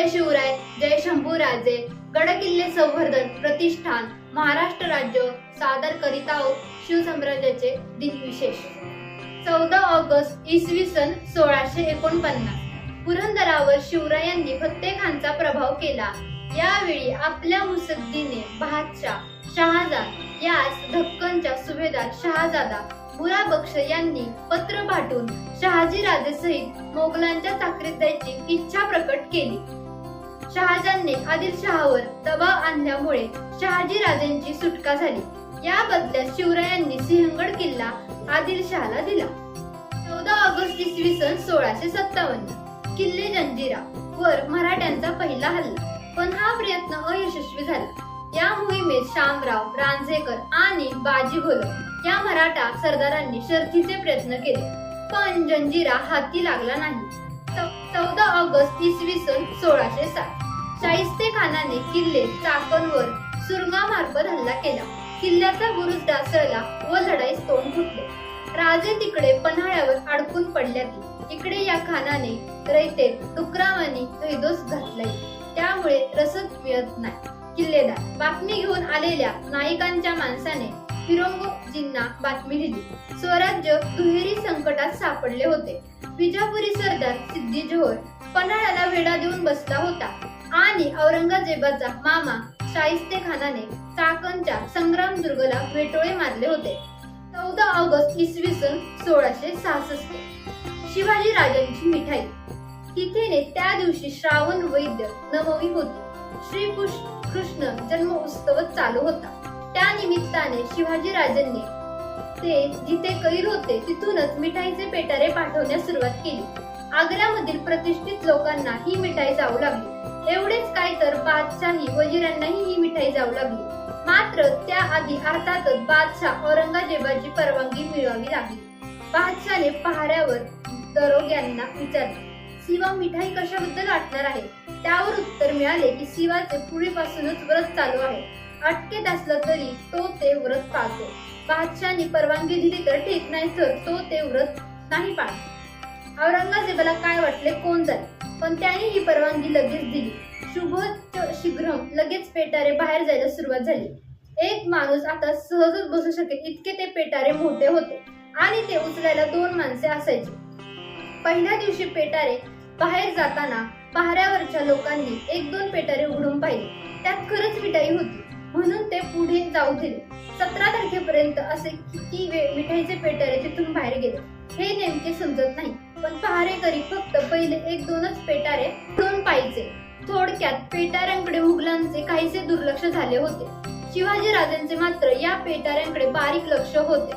जय जय शिवराय जय शंभूराजे. गडकिल्ले संवर्धन प्रतिष्ठान महाराष्ट्र राज्य सादर करीत आहोत शिवसाम्राज्याचे दिनविशेष चौदा ऑगस्ट इसवी सन सोळाशे एकोणपन्नास. पुरंदरावर शिवरायांनी फत्तेखानचा प्रभाव केला. यावेळी आपल्या मुसद्दीने बादशाह शहाजाद यास धक्कनच्या सुभेदार शहाजादा बुरा बक्ष यांनी पत्र पाठवून शहाजी राजेसहित मोगलांच्या चाकरीत जायची इच्छा प्रकट केली. शहाजांनी आदिलशहावर दबाव आणल्यामुळे शहाजी राजेंची सुटका झाली. या बदल्यात शिवरायांनी सिंहगड किल्ला आदिलशहाला दिला. चौदा ऑगस्ट इसवी सन सोळाशे सत्तावन्न. किल्ले जंजिरा वर मराठ्यांचा पहिला हल्ला. पण हा प्रयत्न अयशस्वी झाला. या मोहिमेत शामराव रांझेकर आणि बाजी घोलप या मराठा सरदारांनी शर्थीचे प्रयत्न केले. पण जंजिरा हाती लागला नाही. चौदा ऑगस्ट इसवी सन सोळाशे सात. शाहिस्ते किल्ले चाकणवर सुरंगामार्फत हल्ला केला. किल्ल्याचा बुरुज डासळला व लढाईस तोंड फुटले. राजे तिकडे पन्हाळ्यावर अडकून पडल्यात इकडे या खानाने रयते डुकरावानी धैदोस घातलाय त्यामुळे रसद मिळत नाही. किल्लेदार बातमी घेऊन आलेल्या नायकांच्या माणसाने फिरोंगोजींना बातमी दिली. स्वराज्य दुहेरी संकटात सापडले होते. विजापुरी सरदार सिद्धी जोहर पन्हाळ्याला वेढा देऊन बसला होता. आणि औरंगजेबाचा मामा शाहिस्ते खानाने चाकणच्या संग्राम दुर्गला वेटोळे मारले होते. चौदा ऑगस्ट इसवी सन सोळाशे सहासष्ट. शिवाजी राजांची मिठाई. तिथेने त्या दिवशी श्रावण वैद्य नवमी होती. श्री कृष्ण कृष्ण जन्म उत्सव चालू होता. त्या निमित्ताने शिवाजी राजांनी ते जिथे कैद होते तिथूनच मिठाईचे पेटारे पाठवण्यास सुरुवात केली. आग्र्यामधील प्रतिष्ठित लोकांना ही मिठाई जाऊ लागली. एवढेच काय तर बादशाही वजिरांनाही ही मिठाई जाऊ लागली. मात्र त्याआधी अर्थातच बादशाह औरंगजेबाची परवानगी मिळवावी लागली. बादशाने पहाऱ्यावर दरोग्यांना विचारले शिवा मिठाई कशाबद्दल वाटणार आहे? त्यावर उत्तर मिळाले की शिवाचे पूर्वीपासूनच व्रत चालू आहे. अटकेत असला तरी तो ते व्रत पाळतो. बादशाने परवानगी दिली तर ठीक नाही तर तो ते व्रत नाही पाळत. औरंगजेबाला काय वाटले? कोण जाईल पण त्याने ही परवानगी लगेच दिली. शुभोच शीघ्रम लगेच पेटारे बाहेर जायला सुरुवात झाली. एक माणूस आता सहजच बसू शकेल इतके ते पेटारे मोठे होते. आणि ते उचलायला दोन माणसे असायची. पहिल्या दिवशी पेटारे बाहेर जाताना पहाऱ्यावरच्या लोकांनी एक दोन पेटारे उघडून पाहिले. त्यात खरंच मिठाई होती. म्हणून ते पुढे जाऊ दिले. सतरा तारखेपर्यंत असे किती वेळ मिठाईचे पेटारे तिथून बाहेर गेले. हे नेमके समजत नाही. पण पहारेकरी फक्त पहिले एक दोनच पेटारे उघडून पाहिजे थोडक्यात पेटाऱ्यांकडे मुघलांचे काहीसे दुर्लक्ष झाले होते. शिवाजी राजांचे मात्र या पेटाऱ्यांकडे बारीक लक्ष होते.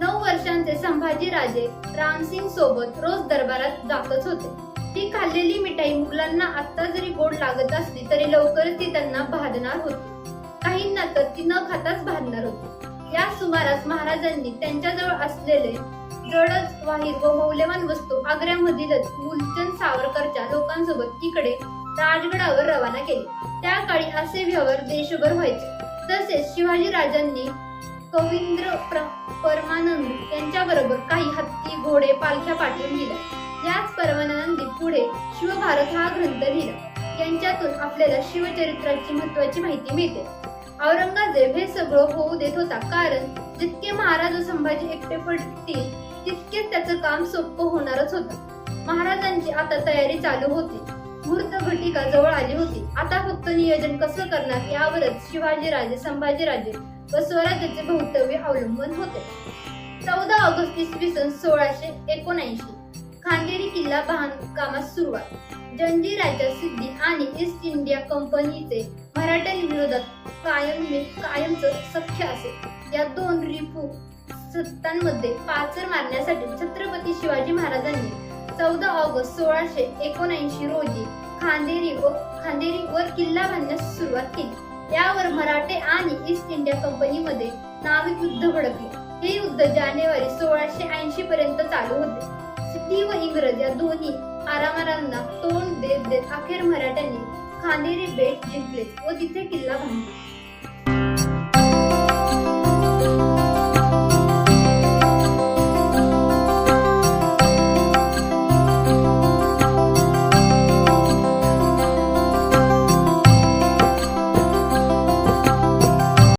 नऊ वर्षांचे संभाजी राजे रामसिंग सोबत रोज दरबारात जातच होते. ती खाल्लेली मिठाई मुघलांना आता जरी गोड लागत असली तरी लवकरच ती त्यांना भादणार होती. काहींना तर ती न खाताच भादणार होती. या सुमारास महाराजांनी त्यांच्याजवळ असलेले जडच वाहीर व मौल्यवान वस्तू आग्र्यामधीलच मूलचंद सावरकरच्या लोकांसोबत तिकडे राजगडावर रवाना केले. त्या काळी असे व्यवहार देशभर व्हायचे. तसेच शिवाजी राजांनी कवींद्र परमानंद यांच्याबरोबर काही हत्ती घोडे पालख्या पाठवून दिल्या. याच परमानंदी पुढे शिवभारत हा ग्रंथ लिहिला. यांच्यातून आपल्याला शिवचरित्राची महत्वाची माहिती मिळते. औरंगजेब हे सगळं होऊ देत होता. कारण जितके महाराज व संभाजी एकटे पडतील तितके त्याचं काम सोपं होणारच होतं. महाराजांची आता तयारी चालू होती. मुहूर्त घटिका जवळ आली होती. आता फक्त नियोजन कसं करणार यावरच शिवाजी राजे संभाजी राजे व स्वराज्याचे भवितव्य अवलंबून होते. चौदा ऑगस्ट इसवी सन सोळाशे एकोणऐंशी खांदेरी किल्ला बांधकामास सुरुवात. जंजीराच्या सिद्धी आणि ईस्ट इंडिया कंपनीचे मराठ्यांविरोधात कायम म्हणजे कायमच सख्य असे. या दोन रिपू सत्तांमध्ये पाचर मारण्यासाठी छत्रपती शिवाजी महाराजांनी चौदा ऑगस्ट सोळाशे एकोणऐंशी रोजी खांदेरी व खांदेरी वर किल्ला बांधण्यास सुरुवात केली. यावर मराठे आणि ईस्ट इंडिया कंपनीमध्ये नाविक युद्ध भडकले. हे युद्ध जानेवारी सोळाशे ऐंशी पर्यंत चालू होते. सिद्धी व इंग्रज या दोन्ही आरामारांना तोंड देत देत अखेर मराठ्यांनी खांदेरी बेट जिंकले व तिथे किल्ला बांधला. Thank you.